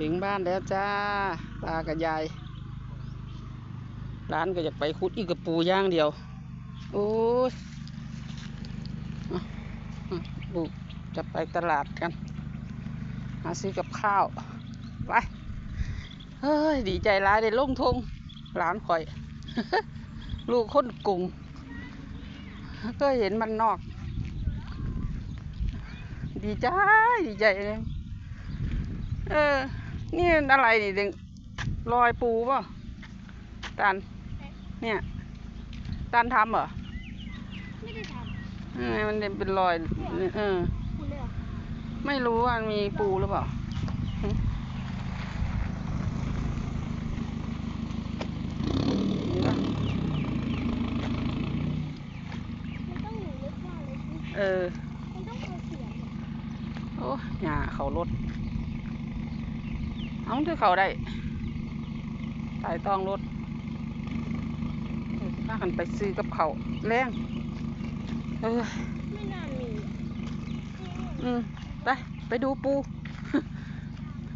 ถึงบ้านแล้วจ้า ตากับยาย ร้านก็อยากไปคุดอีกกระปูย่างเดียว โอ้ยอะอะลูกจะไปตลาดกันหาซื้อกับข้าว ไป เฮ้ย ดีใจร้ายได้ลงทงร้านข่อย ลูกคนกรุงก็เห็นมันนอก ดีใจ ดีใจเลยเออ นี่อะไรนี่เด็กรอยปูป่ะตัน เนี่ย ตันทำเหรอ ไม่ได้ทเออมันเป็นรอยเออำคุณเลยเหรอไม่รู้ว่ามีปูหรือเปล่าหึนี่ปะมันต้องหนูลึกมากเลยสิเออมันต้องเอาเสียงอะโอ้หญ้าเขารถ เอาที่เขาได้สายตองรถเออพากันไปซื้อกับเขาวแรงเออไม่น่ามีอะอืมไปไปดูปู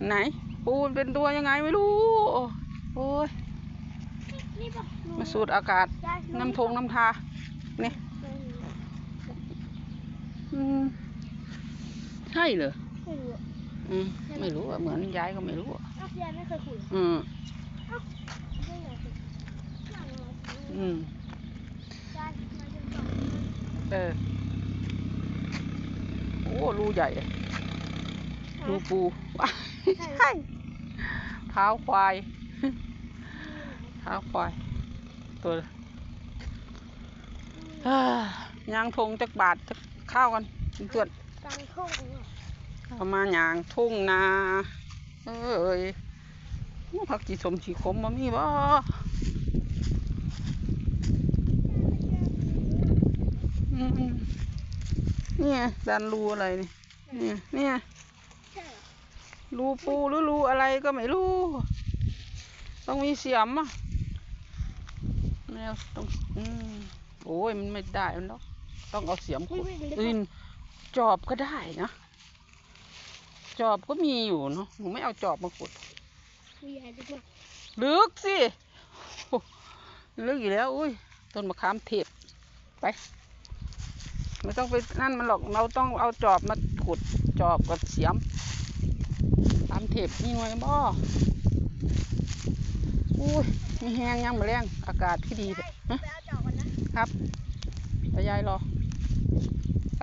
ไหน ปูมันเป็นตัวยังไงไม่รู้ โอ้ยนี่ปะหนูมาสูดอากาศยายหน้ำทงน้ำทานี่ไม่รู้อะอืมใช่เหรอไม่รู้ อะอืมไม่รู้อะเหมือนยายก็ไม่รู้อะอ้าวยายไม่เคยคุยเหรออืมไม่เคยคุยนั่งมาสิอืมยายมาเดินต่อเออโอ้รูใหญ่อะรูปูว้ายใช่เท้าควายเท้าควาย ตัวอ่ายางทงจักบาทจักข้าวกันเพื่อน กลางทุ่งเหรอ เอามายางทุ่งนาเอ้ยผักจีสมฉีขมมามีบ่อืมเนี่ยดันรูอะไรนี่เนี่ยเนี่ยใช่เหรอรูปูหรือรูอะไรก็ไม่รู้ ต้องมีเสียมอะแมวต้องอืมโอ้ยมันไม่ได้มันต้องต้องเอาเสียมเฮ้ขุยดเว้ยเดี๋ยวอื่นจอบก็ได้นะ จอบก็มีอยู่เนาะหนูไม่เอาจอบมาขุดคุยยายดีกว่าลึกสิโอ้ลึกอยู่แล้ว อุ้ยต้นมะขามเทศไปไม่ต้องไปนั่นมันหรอกเราต้องเอาจอบมาขุดจอบกับเสียมขามเทพนี่หน่วยบ่อุ้ยมีแห้งยังมาแรงอากาศที่ดีเถอะฮะไปเอาจอบกันนะครับไปยายรอ ไป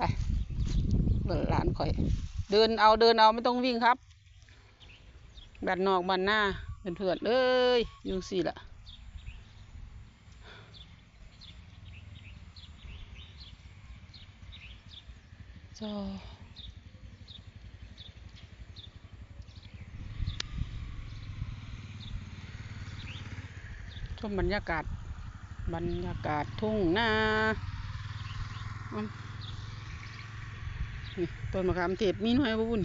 เบิดหลานข่อย เดินเอาเดินเอาไม่ต้องวิ่งครับ บันนอกบันหน้าเพื่อนเอ้ยอยู่สิละจอชมบรรยากาศ บรรยากาศทุ่งนา ต้นมะขามเทศมีน้อยบ่บุญ